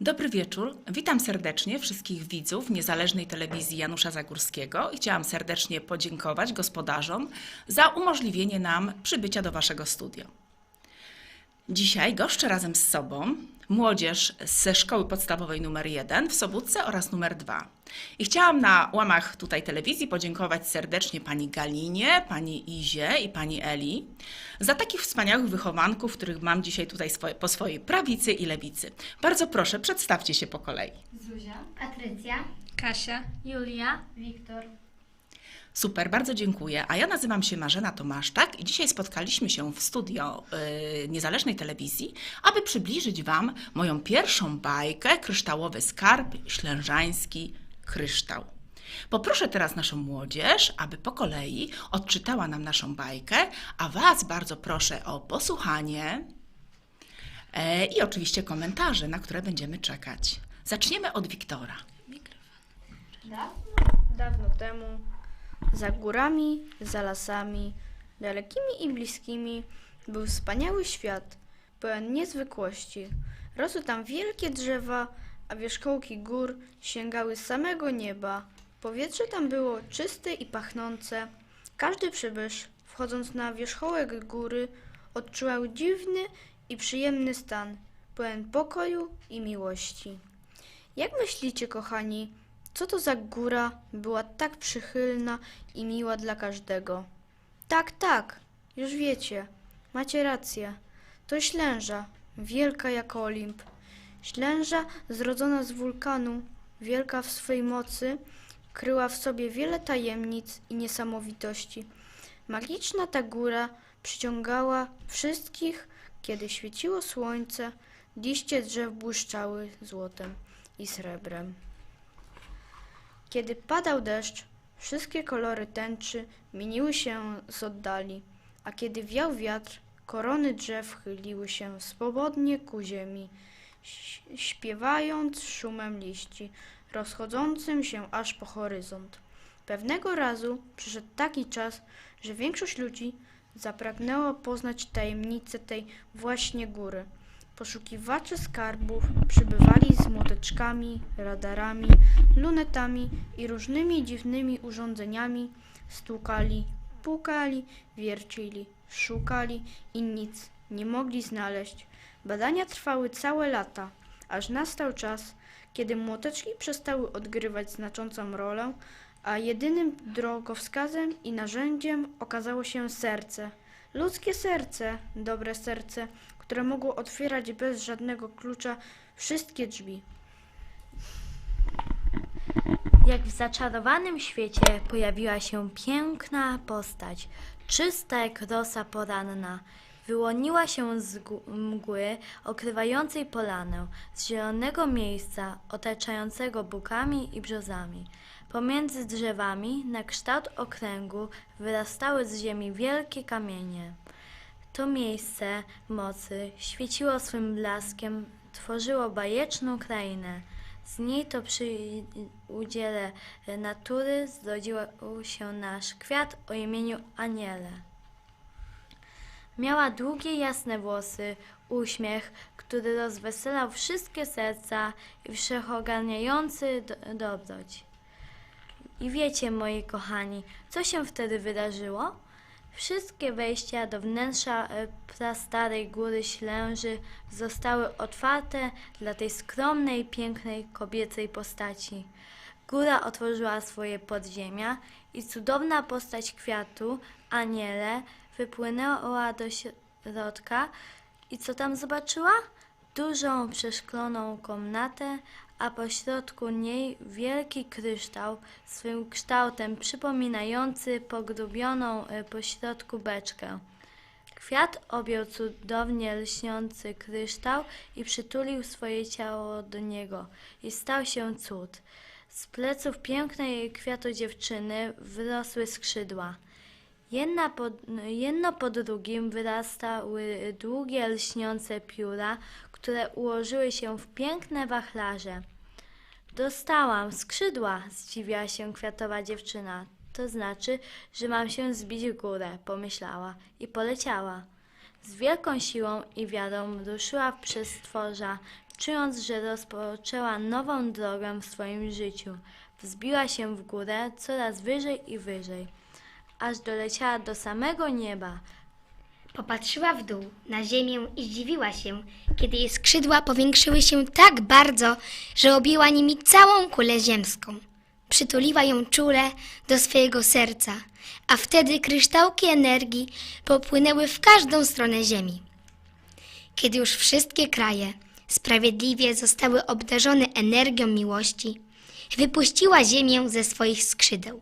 Dobry wieczór. Witam serdecznie wszystkich widzów niezależnej telewizji Janusza Zagórskiego i chciałam serdecznie podziękować gospodarzom za umożliwienie nam przybycia do Waszego studia. Dzisiaj goszczę razem z sobą młodzież ze szkoły podstawowej numer 1 w Sobótce oraz numer 2. I chciałam na łamach tutaj telewizji podziękować serdecznie pani Galinie, pani Izie i pani Eli za takich wspaniałych wychowanków, których mam dzisiaj tutaj swoje, po swojej prawicy i lewicy. Bardzo proszę, przedstawcie się po kolei. Zuzia, Patrycja, Kasia. Julia, Wiktor. Super, bardzo dziękuję. A ja nazywam się Marzena Tomaszczak i dzisiaj spotkaliśmy się w studio y, niezależnej telewizji, aby przybliżyć Wam moją pierwszą bajkę Kryształowy Skarb Ślężański Kryształ. Poproszę teraz naszą młodzież, aby po kolei odczytała nam naszą bajkę, a Was bardzo proszę o posłuchanie e, i oczywiście komentarze, na które będziemy czekać. Zaczniemy od Wiktora. Dawno temu, za górami, za lasami, dalekimi i bliskimi, był wspaniały świat, pełen niezwykłości. Rosły tam wielkie drzewa, a wierzchołki gór sięgały samego nieba. Powietrze tam było czyste i pachnące. Każdy przybysz, wchodząc na wierzchołek góry, odczuwał dziwny i przyjemny stan, pełen pokoju i miłości. Jak myślicie, kochani, co to za góra była tak przychylna i miła dla każdego? Tak, tak, już wiecie, macie rację. To ślęża, wielka jak Olimp. Ślęża zrodzona z wulkanu, wielka w swej mocy, kryła w sobie wiele tajemnic i niesamowitości. Magiczna ta góra przyciągała wszystkich, kiedy świeciło słońce, liście drzew błyszczały złotem i srebrem. Kiedy padał deszcz, wszystkie kolory tęczy mieniły się z oddali, a kiedy wiał wiatr, korony drzew chyliły się swobodnie ku ziemi, śpiewając szumem liści, rozchodzącym się aż po horyzont. Pewnego razu przyszedł taki czas, że większość ludzi zapragnęło poznać tajemnicę tej właśnie góry. Poszukiwacze skarbów przybywali z młoteczkami, radarami, lunetami i różnymi dziwnymi urządzeniami, stukali, pukali, wiercili, szukali i nic nie mogli znaleźć. Badania trwały całe lata, aż nastał czas, kiedy młoteczki przestały odgrywać znaczącą rolę, a jedynym drogowskazem i narzędziem okazało się serce. Ludzkie serce, dobre serce, które mogło otwierać bez żadnego klucza wszystkie drzwi. jak w zaczarowanym świecie pojawiła się piękna postać, czysta jak rosa poranna. Wyłoniła się z mgły okrywającej polanę, z zielonego miejsca otaczającego bukami i brzozami. Pomiędzy drzewami, na kształt okręgu, wyrastały z ziemi wielkie kamienie. To miejsce mocy świeciło swym blaskiem, tworzyło bajeczną krainę. Z niej to przy udziale natury zrodził się nasz kwiat o imieniu Aniele. Miała długie, jasne włosy, uśmiech, który rozweselał wszystkie serca i wszechogarniający do- dobroć. I wiecie, moi kochani, co się wtedy wydarzyło? Wszystkie wejścia do wnętrza e, prastarej góry Ślęży zostały otwarte dla tej skromnej, pięknej kobiecej postaci. Góra otworzyła swoje podziemia i cudowna postać kwiatu, aniele, wypłynęła do środka i co tam zobaczyła? Dużą, przeszkloną komnatę, a pośrodku niej wielki kryształ, swym kształtem przypominający pogrubioną e, pośrodku beczkę. Kwiat objął cudownie lśniący kryształ i przytulił swoje ciało do niego. I stał się cud. Z pleców pięknej kwiatodziewczyny wyrosły skrzydła. Jedna po, jedno po drugim wyrastały długie, lśniące pióra, które ułożyły się w piękne wachlarze. Dostałam skrzydła, zdziwiła się kwiatowa dziewczyna. To znaczy, że mam się zbić w górę, pomyślała i poleciała. Z wielką siłą i wiarą ruszyła przez stworza, czując, że rozpoczęła nową drogę w swoim życiu. Wzbiła się w górę coraz wyżej i wyżej, aż doleciała do samego nieba. Popatrzyła w dół, na ziemię i zdziwiła się, kiedy jej skrzydła powiększyły się tak bardzo, że objęła nimi całą kulę ziemską. Przytuliła ją czule do swojego serca, a wtedy kryształki energii popłynęły w każdą stronę ziemi. Kiedy już wszystkie kraje sprawiedliwie zostały obdarzone energią miłości, wypuściła ziemię ze swoich skrzydeł.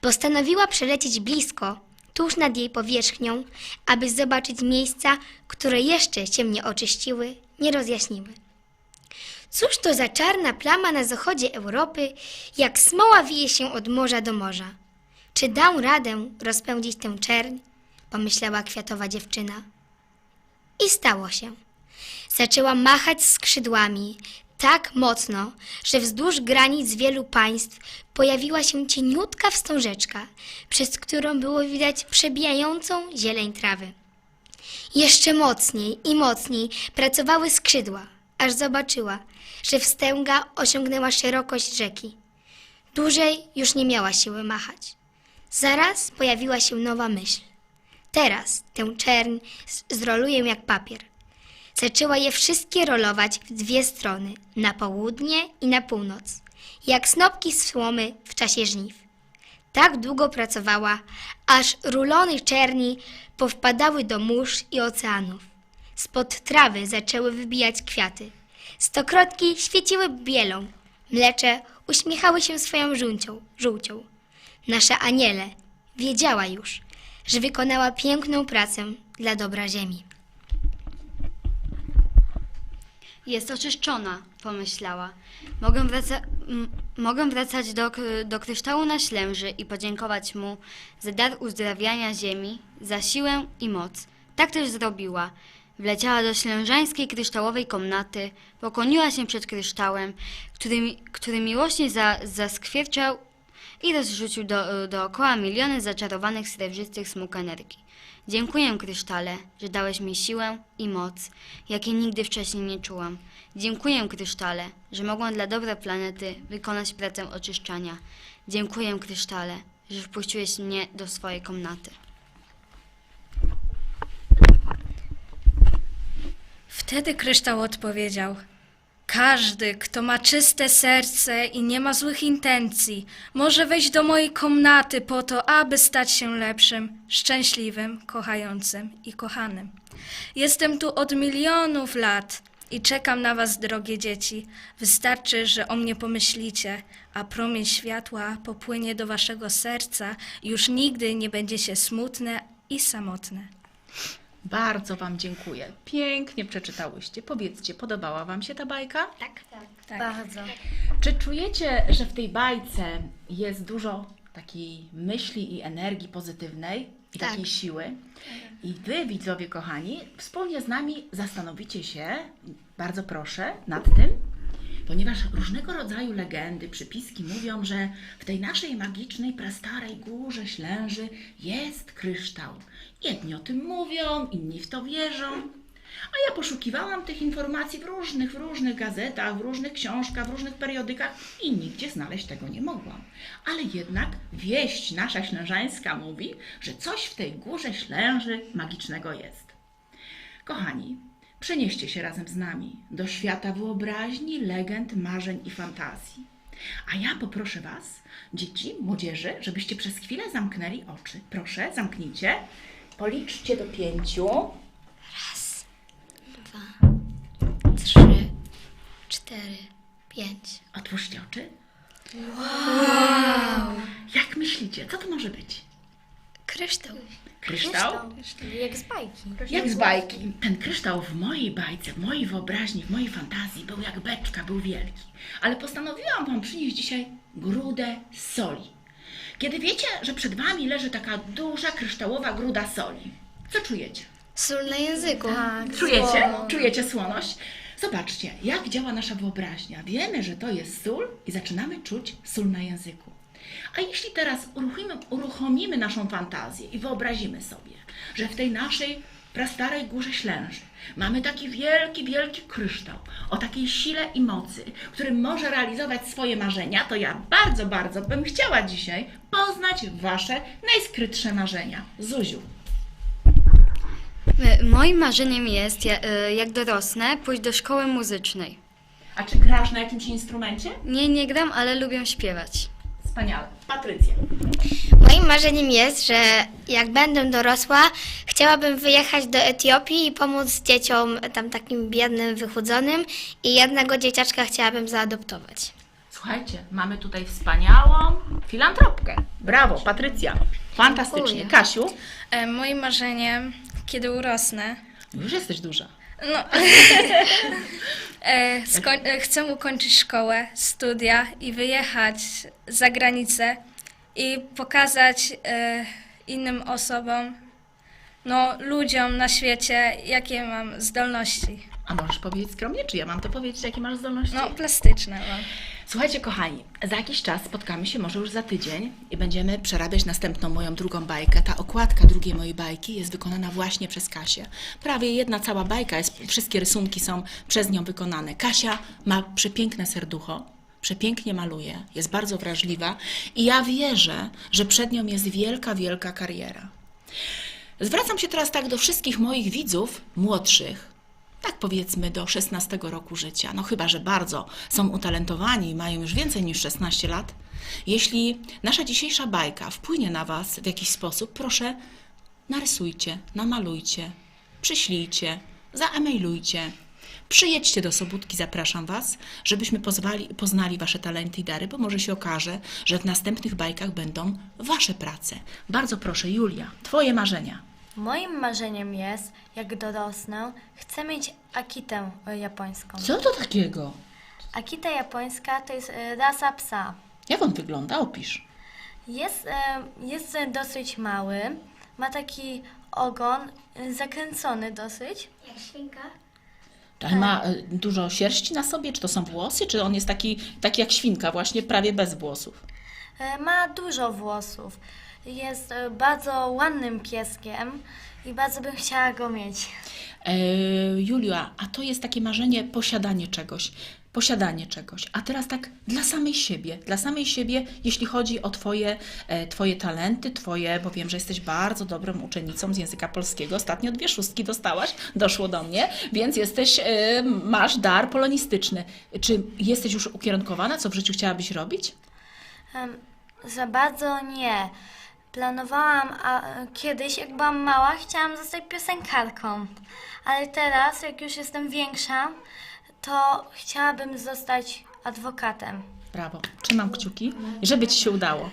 Postanowiła przelecieć blisko, tuż nad jej powierzchnią, aby zobaczyć miejsca, które jeszcze się nie oczyściły, nie rozjaśniły. Cóż to za czarna plama na zachodzie Europy, jak smoła wije się od morza do morza? Czy dał radę rozpędzić tę czerń? Pomyślała kwiatowa dziewczyna. I stało się. Zaczęła machać skrzydłami tak mocno, że wzdłuż granic wielu państw pojawiła się cieniutka wstążeczka, przez którą było widać przebijającą zieleń trawy. Jeszcze mocniej i mocniej pracowały skrzydła, aż zobaczyła, że wstęga osiągnęła szerokość rzeki. Dłużej już nie miała siły machać. Zaraz pojawiła się nowa myśl. Teraz tę czerń z- zroluję jak papier. Zaczęła je wszystkie rolować w dwie strony, na południe i na północ, jak snopki słomy w czasie żniw. Tak długo pracowała, aż rulony czerni powpadały do mórz i oceanów. Spod trawy zaczęły wybijać kwiaty. Stokrotki świeciły bielą, mlecze uśmiechały się swoją żółcią. żółcią. Nasza aniele wiedziała już, że wykonała piękną pracę dla dobra ziemi. Jest oczyszczona, pomyślała. Mogę, wraca- mogę wracać do, do kryształu na ślęży i podziękować mu za dar uzdrawiania ziemi, za siłę i moc. Tak też zrobiła. Wleciała do ślężańskiej kryształowej komnaty, pokłoniła się przed kryształem, który, który miłośnie za, zaskwierczał i rozrzucił do, dookoła miliony zaczarowanych srebrzystych smug energii. Dziękuję, krysztale, że dałeś mi siłę i moc, jakiej nigdy wcześniej nie czułam. Dziękuję, krysztale, że mogłam dla dobra planety wykonać pracę oczyszczania. Dziękuję, krysztale, że wpuściłeś mnie do swojej komnaty. Wtedy kryształ odpowiedział: Każdy, kto ma czyste serce i nie ma złych intencji, może wejść do mojej komnaty po to, aby stać się lepszym, szczęśliwym, kochającym i kochanym. Jestem tu od milionów lat i czekam na was, drogie dzieci. Wystarczy, że o mnie pomyślicie, a promień światła popłynie do waszego serca już nigdy nie będziecie smutne i samotne. Bardzo Wam dziękuję. Pięknie przeczytałyście. Powiedzcie, podobała Wam się ta bajka? Tak? Tak. Bardzo. Czy czujecie, że w tej bajce jest dużo takiej myśli i energii pozytywnej i Tak. takiej siły? I Wy, widzowie kochani, wspólnie z nami zastanowicie się, bardzo proszę, nad tym, ponieważ różnego rodzaju legendy, przypiski mówią, że w tej naszej magicznej, prastarej górze Ślęży jest kryształ. Jedni o tym mówią, inni w to wierzą. A ja poszukiwałam tych informacji w różnych, w różnych gazetach, w różnych książkach, w różnych periodykach i nigdzie znaleźć tego nie mogłam. Ale jednak wieść nasza ślężańska mówi, że coś w tej górze Ślęży magicznego jest. Kochani, przenieście się razem z nami do świata wyobraźni, legend, marzeń i fantazji. A ja poproszę Was, dzieci, młodzieży, żebyście przez chwilę zamknęli oczy. Proszę, zamknijcie. Policzcie do pięciu. Trzy, cztery, pięć. Otwórzcie oczy. Wow! Jak myślicie, co to może być? Kryształ. Kryształ? Jak z bajki. Jak z bajki. Ten kryształ w mojej bajce, w mojej wyobraźni, w mojej fantazji był jak beczka, był wielki. Ale postanowiłam Wam przynieść dzisiaj grudę soli. Kiedy wiecie, że przed Wami leży taka duża kryształowa gruda soli, co czujecie? Sól na języku. Czujecie? Czujecie słoność? Zobaczcie, jak działa nasza wyobraźnia. Wiemy, że to jest sól i zaczynamy czuć sól na języku. A jeśli teraz uruchomimy, uruchomimy naszą fantazję i wyobrazimy sobie, że w tej naszej prastarej górze Ślęży mamy taki wielki, wielki kryształ o takiej sile i mocy, który może realizować swoje marzenia, to ja bardzo, bardzo bym chciała dzisiaj poznać Wasze najskrytsze marzenia. Zuziu. E, Moim marzeniem jest, e, jak dorosnę, pójść do szkoły muzycznej. A czy grasz na jakimś instrumencie? Nie, nie gram, ale lubię śpiewać. Wspaniale. Patrycja. Moim marzeniem jest, że jak będę dorosła, chciałabym wyjechać do Etiopii i pomóc dzieciom tam takim biednym, wychudzonym i jednego dzieciaczka chciałabym zaadoptować. Słuchajcie, mamy tutaj wspaniałą filantropkę. Brawo, Patrycja. Fantastycznie. Kasiu, E, moim marzeniem, kiedy urosnę, już jesteś duża. No, e, skoń, e, chcę ukończyć szkołę, studia i wyjechać za granicę i pokazać e, innym osobom, no, ludziom na świecie, jakie mam zdolności. A możesz powiedzieć skromnie, czy ja mam to powiedzieć, jakie masz zdolności? No, plastyczne mam. Słuchajcie, kochani, za jakiś czas spotkamy się, może już za tydzień, i będziemy przerabiać następną moją drugą bajkę. Ta okładka drugiej mojej bajki jest wykonana właśnie przez Kasię. Prawie jedna cała bajka, jest, wszystkie rysunki są przez nią wykonane. Kasia ma przepiękne serducho, przepięknie maluje, jest bardzo wrażliwa i ja wierzę, że przed nią jest wielka, wielka kariera. Zwracam się teraz tak do wszystkich moich widzów młodszych, tak powiedzmy do 16 roku życia, no chyba, że bardzo są utalentowani i mają już więcej niż 16 lat. Jeśli nasza dzisiejsza bajka wpłynie na Was w jakiś sposób, proszę narysujcie, namalujcie, przyślijcie, zaemailujcie. Przyjedźcie do Sobótki, zapraszam Was, żebyśmy pozwali, poznali Wasze talenty i dary, bo może się okaże, że w następnych bajkach będą Wasze prace. Bardzo proszę, Julia, Twoje marzenia. Moim marzeniem jest, jak dorosnę, chcę mieć akitę e, japońską. Co to takiego? Akita japońska to jest e, rasa psa. Jak on wygląda? Opisz. Jest, e, jest dosyć mały, ma taki ogon zakręcony dosyć. Jak świnka? Ale ma y, dużo sierści na sobie? Czy to są włosy? Czy on jest taki, taki jak świnka, właśnie prawie bez włosów? E, Ma dużo włosów. Jest e, bardzo ładnym pieskiem i bardzo bym chciała go mieć. E, Julia, a to jest takie marzenie posiadanie czegoś. Posiadanie czegoś. A teraz tak dla samej siebie. Dla samej siebie, jeśli chodzi o twoje, e, twoje talenty, Twoje, bo wiem, że jesteś bardzo dobrą uczennicą z języka polskiego. Ostatnio dwie szóstki dostałaś, doszło do mnie, więc jesteś, e, masz dar polonistyczny. Czy jesteś już ukierunkowana, co w życiu chciałabyś robić? Em, Za bardzo nie. Planowałam, a e, kiedyś, jak byłam mała, chciałam zostać piosenkarką. Ale teraz, jak już jestem większa, to chciałabym zostać adwokatem. Brawo. Trzymam kciuki, żeby Ci się udało.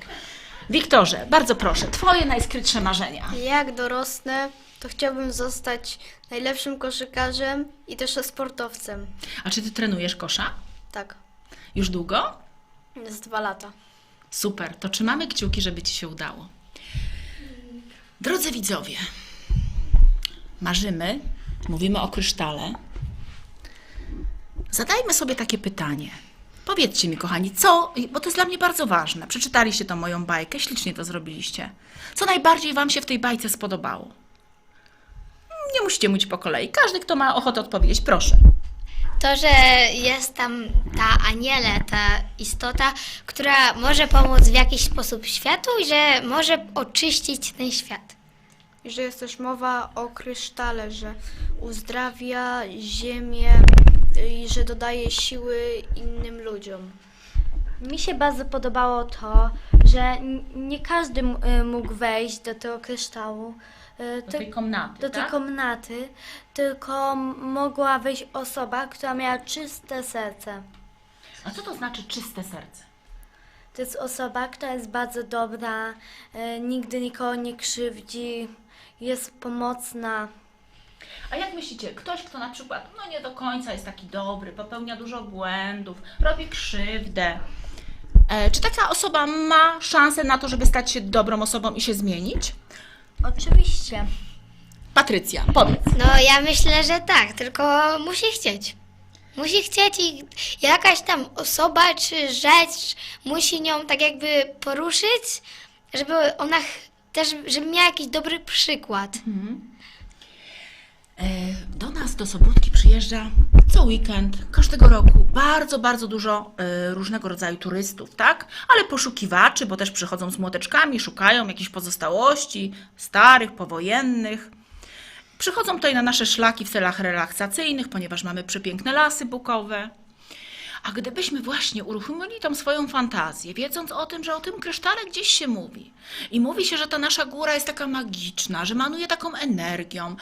Wiktorze, bardzo proszę, Twoje najskrytsze marzenia. Jak dorosnę, to chciałbym zostać najlepszym koszykarzem i też sportowcem. A czy Ty trenujesz kosza? Tak, Już długo? z dwa lata. Super, to trzymamy kciuki, żeby Ci się udało. Drodzy widzowie, marzymy, mówimy o krysztale. Zadajmy sobie takie pytanie. Powiedzcie mi, kochani, co, bo to jest dla mnie bardzo ważne. Przeczytaliście tą moją bajkę, ślicznie to zrobiliście. Co najbardziej Wam się w tej bajce spodobało? Nie musicie mówić po kolei. Każdy, kto ma ochotę odpowiedzieć, proszę. To, że jest tam ta aniele, ta istota, która może pomóc w jakiś sposób światu i że może oczyścić ten świat. I że jest też mowa o krysztale, że uzdrawia ziemię i że dodaje siły innym ludziom. Mi się bardzo podobało to, że nie każdy y, mógł wejść do tego kryształu, y, Do tej komnaty, do tej tak? komnaty, tylko mogła wejść osoba, która miała czyste serce. A co to znaczy czyste serce? To jest osoba, która jest bardzo dobra, y, nigdy nikogo nie krzywdzi, jest pomocna. A jak myślicie, ktoś, kto na przykład no nie do końca jest taki dobry, popełnia dużo błędów, robi krzywdę, e, czy taka osoba ma szansę na to, żeby stać się dobrą osobą i się zmienić? Oczywiście. Patrycja, powiedz. No ja myślę, że tak, tylko musi chcieć. Musi chcieć i jakaś tam osoba czy rzecz musi nią tak jakby poruszyć, żeby ona ch- też, żeby miała jakiś dobry przykład. E, Do nas, do Sobótki przyjeżdża co weekend, każdego roku bardzo, bardzo dużo e, różnego rodzaju turystów, tak? Ale poszukiwaczy, bo też przychodzą z młoteczkami, szukają jakichś pozostałości starych, powojennych. Przychodzą tutaj na nasze szlaki w celach relaksacyjnych, ponieważ mamy przepiękne lasy bukowe. A gdybyśmy właśnie uruchomili tą swoją fantazję, wiedząc o tym, że o tym krysztale gdzieś się mówi i mówi się, że ta nasza góra jest taka magiczna, że manuje taką energią.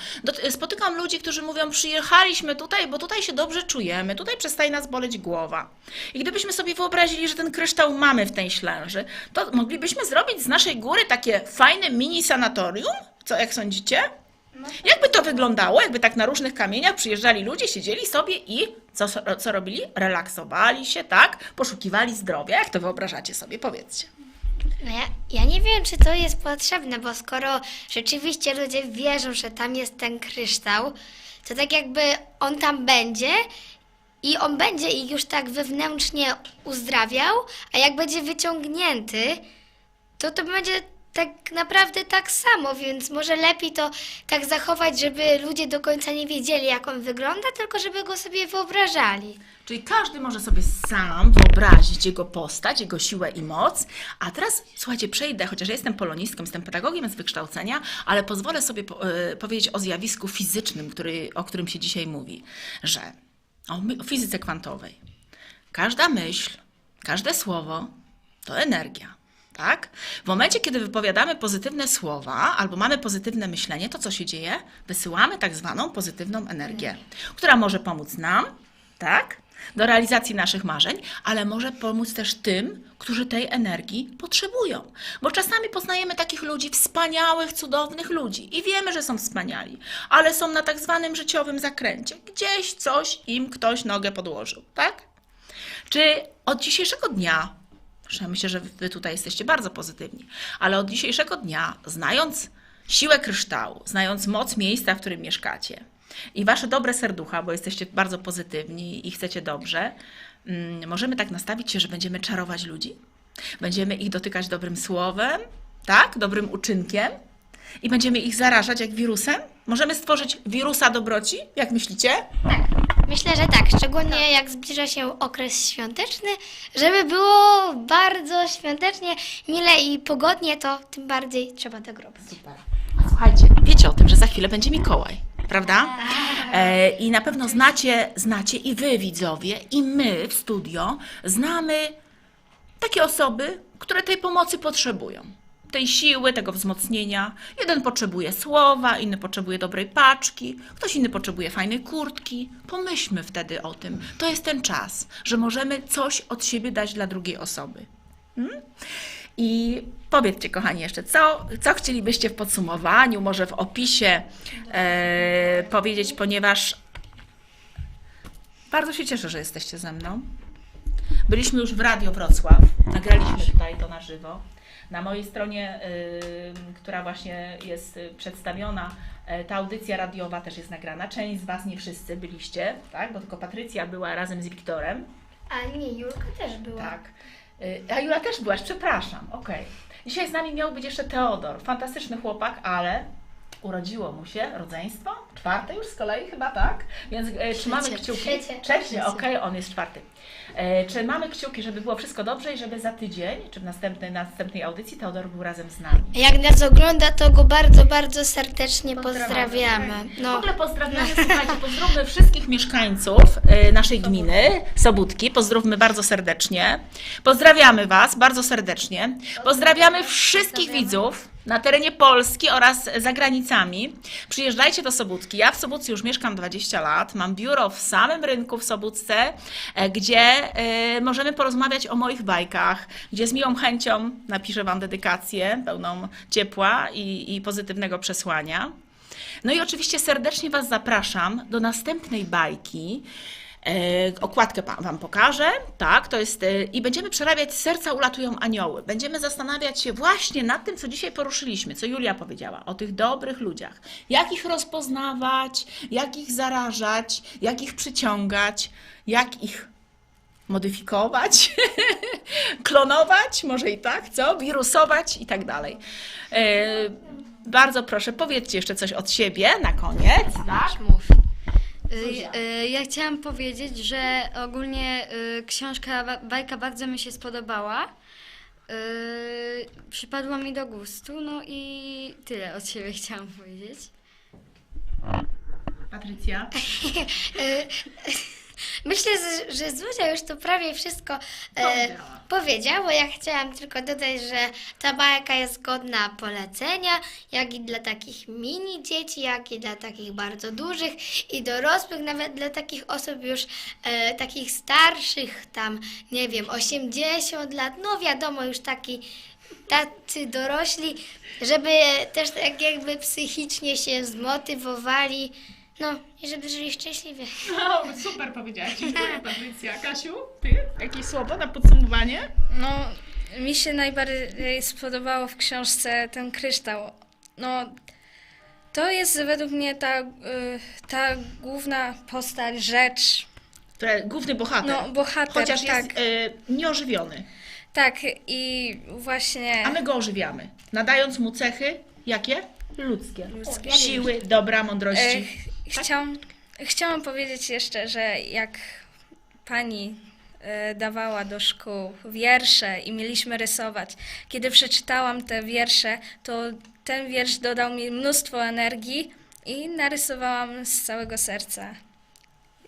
Spotykam ludzi, którzy mówią, przyjechaliśmy tutaj, bo tutaj się dobrze czujemy, tutaj przestaje nas boleć głowa. I gdybyśmy sobie wyobrazili, że ten kryształ mamy w tej ślęży, to moglibyśmy zrobić z naszej góry takie fajne mini sanatorium? Co, jak sądzicie? Jakby to wyglądało, jakby tak na różnych kamieniach przyjeżdżali ludzie, siedzieli sobie i co, co robili? Relaksowali się, tak? Poszukiwali zdrowia. Jak to wyobrażacie sobie? Powiedzcie. No ja, ja nie wiem, czy to jest potrzebne, bo skoro rzeczywiście ludzie wierzą, że tam jest ten kryształ, to tak jakby on tam będzie i on będzie ich już tak wewnętrznie uzdrawiał, a jak będzie wyciągnięty, to to będzie tak naprawdę tak samo, więc może lepiej to tak zachować, żeby ludzie do końca nie wiedzieli, jak on wygląda, tylko żeby go sobie wyobrażali. Czyli każdy może sobie sam wyobrazić jego postać, jego siłę i moc. A teraz, słuchajcie, przejdę, chociaż ja jestem polonistką, jestem pedagogiem z wykształcenia, ale pozwolę sobie po, e, powiedzieć o zjawisku fizycznym, który, o którym się dzisiaj mówi, że o, o fizyce kwantowej. Każda myśl, każde słowo to energia. Tak? W momencie, kiedy wypowiadamy pozytywne słowa albo mamy pozytywne myślenie, to co się dzieje? Wysyłamy tak zwaną pozytywną energię, która może pomóc nam, tak? Do realizacji naszych marzeń, ale może pomóc też tym, którzy tej energii potrzebują. Bo czasami poznajemy takich ludzi, wspaniałych, cudownych ludzi i wiemy, że są wspaniali, ale są na tak zwanym życiowym zakręcie. Gdzieś coś im ktoś nogę podłożył, tak? Czy od dzisiejszego dnia, że myślę, że Wy tutaj jesteście bardzo pozytywni, ale od dzisiejszego dnia, znając siłę kryształu, znając moc miejsca, w którym mieszkacie i Wasze dobre serducha, bo jesteście bardzo pozytywni i chcecie dobrze, mm, możemy tak nastawić się, że będziemy czarować ludzi, będziemy ich dotykać dobrym słowem, tak, dobrym uczynkiem. I będziemy ich zarażać jak wirusem? Możemy stworzyć wirusa dobroci, jak myślicie? Myślę, że tak, szczególnie jak zbliża się okres świąteczny, żeby było bardzo świątecznie, mile i pogodnie, to tym bardziej trzeba tego robić. Super. Słuchajcie, wiecie o tym, że za chwilę będzie Mikołaj, prawda? E, I na pewno znacie, znacie i wy widzowie, i my w studio znamy takie osoby, które tej pomocy potrzebują. Tej siły, tego wzmocnienia. Jeden potrzebuje słowa, inny potrzebuje dobrej paczki, ktoś inny potrzebuje fajnej kurtki. Pomyślmy wtedy o tym. To jest ten czas, że możemy coś od siebie dać dla drugiej osoby. Hmm? I powiedzcie, kochani, jeszcze, co, co chcielibyście w podsumowaniu, może w opisie e, powiedzieć, ponieważ bardzo się cieszę, że jesteście ze mną. Byliśmy już w Radio Wrocław, nagraliśmy tutaj to na żywo. Na mojej stronie, która właśnie jest y, przedstawiona, e, ta audycja radiowa też jest nagrana. Część z Was, nie wszyscy byliście, tak? Bo tylko Patrycja była razem z Wiktorem. A nie, Julka też była. Tak. Y, A Jula też byłaś, przepraszam, okej. Dzisiaj z nami miał być jeszcze Teodor, fantastyczny chłopak, ale urodziło mu się rodzeństwo, czwarte już z kolei chyba, tak? Więc e, trzymamy kciuki. Trzecie. Trzecie, okej, on jest czwarty. E, trzymamy kciuki, żeby było wszystko dobrze i żeby za tydzień, czy w następnej, następnej audycji Teodor był razem z nami. Jak nas ogląda, to go bardzo, bardzo serdecznie Pozdrawiamy. pozdrawiamy. W No, ogóle pozdrawiamy, słuchajcie, pozdrówmy wszystkich mieszkańców y, naszej gminy, Sobótki, pozdrówmy bardzo serdecznie. Pozdrawiamy Was bardzo serdecznie. Pozdrawiamy wszystkich widzów na terenie Polski oraz za granicami. Przyjeżdżajcie do Sobótki. Ja w Sobótce już mieszkam 20 lat. Mam biuro w samym rynku w Sobótce, e, gdzie e, możemy porozmawiać o moich bajkach, gdzie z miłą chęcią napiszę Wam dedykację pełną ciepła i, i pozytywnego przesłania. No i oczywiście serdecznie Was zapraszam do następnej bajki. E, okładkę Wam pokażę, tak, to jest, e, i będziemy przerabiać serca ulatują anioły. Będziemy zastanawiać się właśnie nad tym, co dzisiaj poruszyliśmy, co Julia powiedziała, o tych dobrych ludziach. Jak ich rozpoznawać, jak ich zarażać, jak ich przyciągać, jak ich modyfikować, klonować, może i tak, co? Wirusować i tak dalej. E, Bardzo proszę, powiedzcie jeszcze coś od siebie na koniec. Tak? Mów. Y, y, Ja chciałam powiedzieć, że ogólnie y, książka, ba- bajka bardzo mi się spodobała. Przypadła mi do gustu, no i tyle od siebie chciałam powiedzieć. Patrycja. Myślę, że- Zuzia już to prawie wszystko e, powiedziała, bo ja chciałam tylko dodać, że ta bajka jest godna polecenia, jak i dla takich mini dzieci, jak i dla takich bardzo dużych i dorosłych, nawet dla takich osób już e, takich starszych, tam nie wiem, 80 lat, no wiadomo, już taki tacy dorośli, żeby też tak jakby psychicznie się zmotywowali, no i żeby żyli szczęśliwie. No, super powiedziałaś. Dziękuję, Patrycja. Kasiu, ty? Jakieś słowo na podsumowanie? No, mi się najbardziej spodobało w książce ten kryształ. No, to jest według mnie ta, y, ta główna postać, rzecz. Które, główny bohater. No, bohater, Chociaż tak. jest y, nieożywiony. Tak, i właśnie. A my go ożywiamy. Nadając mu cechy, jakie? Ludzkie. Ludzkie. Siły, dobra, mądrości. E, chciałam, chciałam powiedzieć jeszcze, że jak pani e, dawała do szkół wiersze i mieliśmy rysować, kiedy przeczytałam te wiersze, to ten wiersz dodał mi mnóstwo energii i narysowałam z całego serca.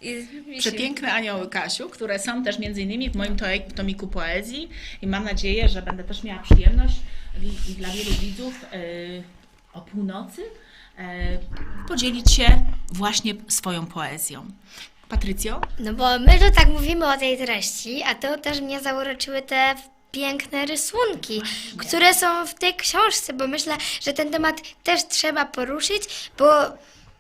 I Przepiękne anioły Kasiu, które są też między innymi w moim to- tomiku poezji i mam nadzieję, że będę też miała przyjemność i, dla wielu widzów y, o północy podzielić się właśnie swoją poezją. Patrycjo? No bo my tu tak mówimy o tej treści, a to też mnie zauroczyły te piękne rysunki, które są w tej książce, bo myślę, że ten temat też trzeba poruszyć, bo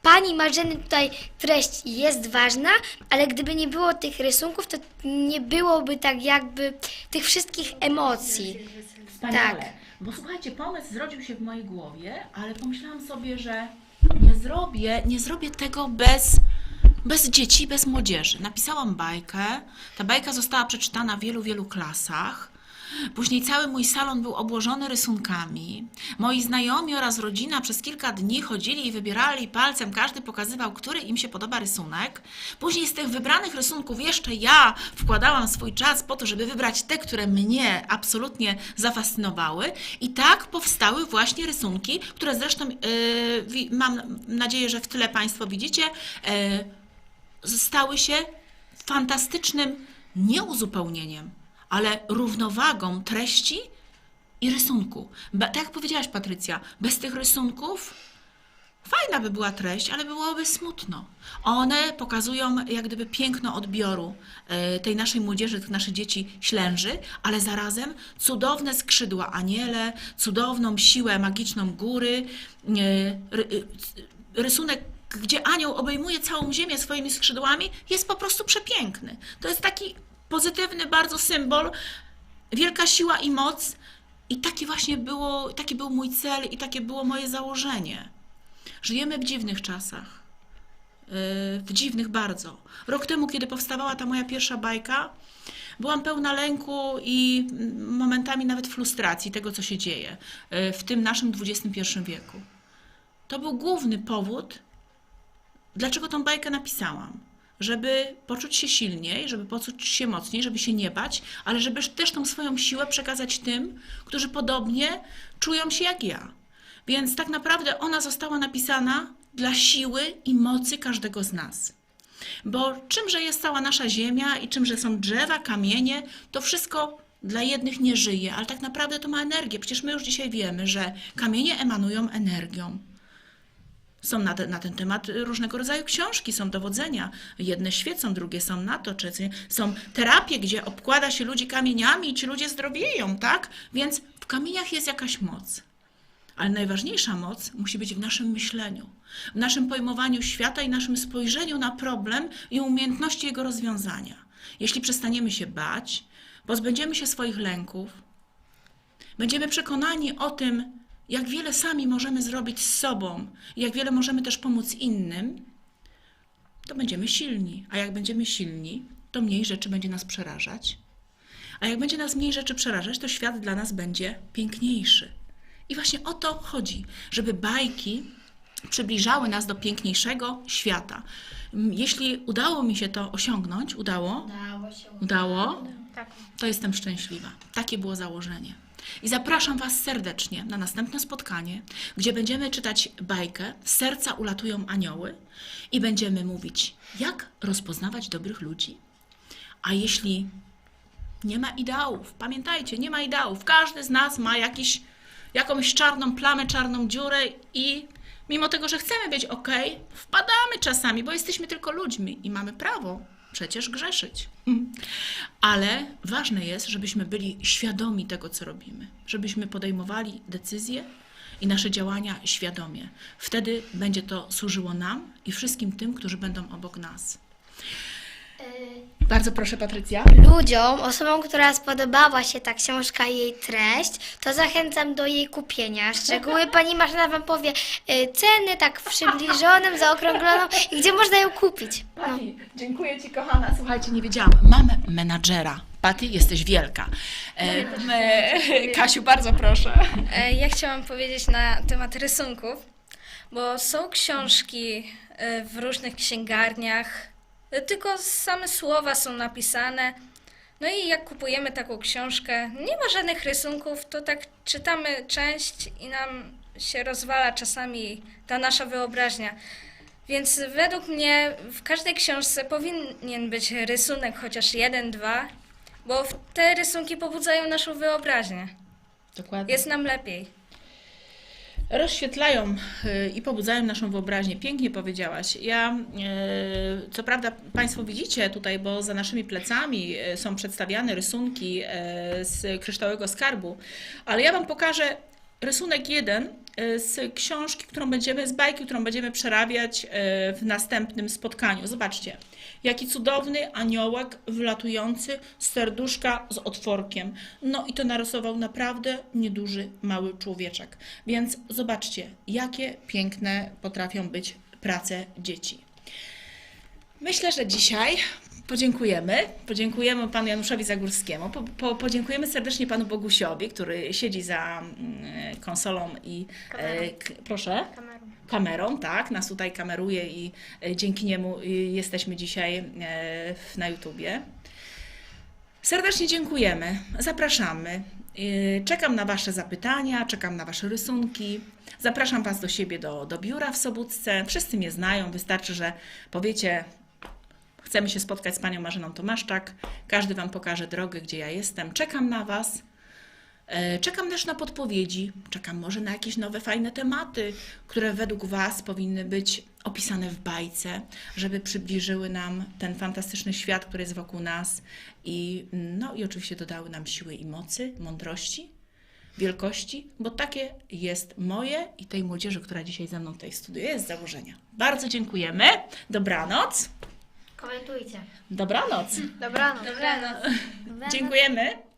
pani Marzeny tutaj treść jest ważna, ale gdyby nie było tych rysunków, to nie byłoby tak jakby tych wszystkich emocji. Wspaniale. Tak. Bo słuchajcie, pomysł zrodził się w mojej głowie, ale pomyślałam sobie, że nie zrobię, nie zrobię tego bez, bez dzieci, bez młodzieży. Napisałam bajkę. Ta bajka została przeczytana w wielu, wielu klasach. Później cały mój salon był obłożony rysunkami. Moi znajomi oraz rodzina przez kilka dni chodzili i wybierali palcem, każdy pokazywał, który im się podoba rysunek. Później z tych wybranych rysunków jeszcze ja wkładałam swój czas po to, żeby wybrać te, które mnie absolutnie zafascynowały. I tak powstały właśnie rysunki, które zresztą yy, mam nadzieję, że w tyle Państwo widzicie. Yy, stały się fantastycznym nie uzupełnieniem, ale równowagą treści i rysunku. Be, tak jak powiedziałaś, Patrycja, bez tych rysunków fajna by była treść, ale byłoby smutno. One pokazują jak gdyby piękno odbioru e, tej naszej młodzieży, tych naszych dzieci ślęży, ale zarazem cudowne skrzydła aniele, cudowną siłę magiczną góry, ry, y, rysunek gdzie anioł obejmuje całą ziemię swoimi skrzydłami, jest po prostu przepiękny. To jest taki pozytywny bardzo symbol, wielka siła i moc. I taki właśnie było, taki był mój cel i takie było moje założenie. Żyjemy w dziwnych czasach. Yy, W dziwnych bardzo. Rok temu, kiedy powstawała ta moja pierwsza bajka, byłam pełna lęku i momentami nawet frustracji tego, co się dzieje yy, w tym naszym XXI wieku. To był główny powód, dlaczego tą bajkę napisałam. Żeby poczuć się silniej, żeby poczuć się mocniej, żeby się nie bać, ale żeby też tą swoją siłę przekazać tym, którzy podobnie czują się jak ja. Więc tak naprawdę ona została napisana dla siły i mocy każdego z nas. Bo czymże jest cała nasza ziemia i czymże są drzewa, kamienie, to wszystko dla jednych nie żyje, ale tak naprawdę to ma energię. Przecież my już dzisiaj wiemy, że kamienie emanują energią. Są na, te, na ten temat różnego rodzaju książki, są dowodzenia. Jedne świecą, drugie są na to, czy są terapie, gdzie obkłada się ludzi kamieniami i ci ludzie zdrowieją, tak? Więc w kamieniach jest jakaś moc. Ale najważniejsza moc musi być w naszym myśleniu, w naszym pojmowaniu świata i naszym spojrzeniu na problem i umiejętności jego rozwiązania. Jeśli przestaniemy się bać, pozbędziemy się swoich lęków, będziemy przekonani o tym, jak wiele sami możemy zrobić z sobą, jak wiele możemy też pomóc innym, to będziemy silni. A jak będziemy silni, to mniej rzeczy będzie nas przerażać. A jak będzie nas mniej rzeczy przerażać, to świat dla nas będzie piękniejszy. I właśnie o to chodzi, żeby bajki przybliżały nas do piękniejszego świata. Jeśli udało mi się to osiągnąć, udało? Udało się. Udało? Tak. To jestem szczęśliwa. Takie było założenie. I zapraszam Was serdecznie na następne spotkanie, gdzie będziemy czytać bajkę serca ulatują anioły i będziemy mówić, jak rozpoznawać dobrych ludzi. A jeśli nie ma ideałów, pamiętajcie, nie ma ideałów. Każdy z nas ma jakiś, jakąś czarną plamę, czarną dziurę i mimo tego, że chcemy być ok, wpadamy czasami, bo jesteśmy tylko ludźmi i mamy prawo przecież grzeszyć. Ale ważne jest, żebyśmy byli świadomi tego, co robimy, żebyśmy podejmowali decyzje i nasze działania świadomie. Wtedy będzie to służyło nam i wszystkim tym, którzy będą obok nas. Bardzo proszę, Patrycja. Ludziom, osobom, która spodobała się ta książka i jej treść, to zachęcam do jej kupienia. Szczegóły pani Marzena Wam powie y, ceny tak w przybliżonym, zaokrągloną i gdzie można ją kupić. No. Pati, dziękuję Ci, kochana. Słuchajcie, nie wiedziałam. Mamy menadżera. Pati, jesteś wielka. E, e, Kasiu, bardzo proszę. E, Ja chciałam powiedzieć na temat rysunków, bo są książki e, w różnych księgarniach, e, tylko same słowa są napisane. No i jak kupujemy taką książkę, nie ma żadnych rysunków, to tak czytamy część i nam się rozwala czasami ta nasza wyobraźnia. Więc według mnie w każdej książce powinien być rysunek chociaż jeden, dwa, bo te rysunki pobudzają naszą wyobraźnię. Dokładnie. Jest nam lepiej. Rozświetlają y, i pobudzają naszą wyobraźnię. Pięknie powiedziałaś. Ja, y, co prawda, Państwo widzicie tutaj, bo za naszymi plecami y, są przedstawiane rysunki z kryształowego skarbu, ale ja Wam pokażę rysunek jeden y, z książki, którą będziemy, z bajki, którą będziemy przerabiać y, w następnym spotkaniu. Zobaczcie, jaki cudowny aniołek wlatujący z serduszka z otworkiem. No i to narysował naprawdę nieduży, mały człowieczek. Więc zobaczcie, jakie piękne potrafią być prace dzieci. Myślę, że dzisiaj podziękujemy. Podziękujemy panu Januszowi Zagórskiemu. Po, po, podziękujemy serdecznie panu Bogusiowi, który siedzi za mm, konsolą i e, proszę kamerą, tak, nas tutaj kameruje i e, dzięki niemu e, jesteśmy dzisiaj na YouTubie. Serdecznie dziękujemy, zapraszamy. Czekam na Wasze zapytania, czekam na Wasze rysunki. Zapraszam Was do siebie do, do biura w Sobótce. Wszyscy mnie znają, wystarczy, że powiecie, chcemy się spotkać z Panią Marzeną Tomaszczak. Każdy Wam pokaże drogę, gdzie ja jestem. Czekam na Was. E, Czekam też na podpowiedzi, czekam może na jakieś nowe, fajne tematy, które według Was powinny być opisane w bajce, żeby przybliżyły nam ten fantastyczny świat, który jest wokół nas i, no, i oczywiście dodały nam siły i mocy, mądrości, wielkości, bo takie jest moje i tej młodzieży, która dzisiaj ze mną tutaj studiuje, jest założenia. Bardzo dziękujemy. Dobranoc. Komentujcie. Dobranoc. Dobranoc. Dobranoc. Dziękujemy.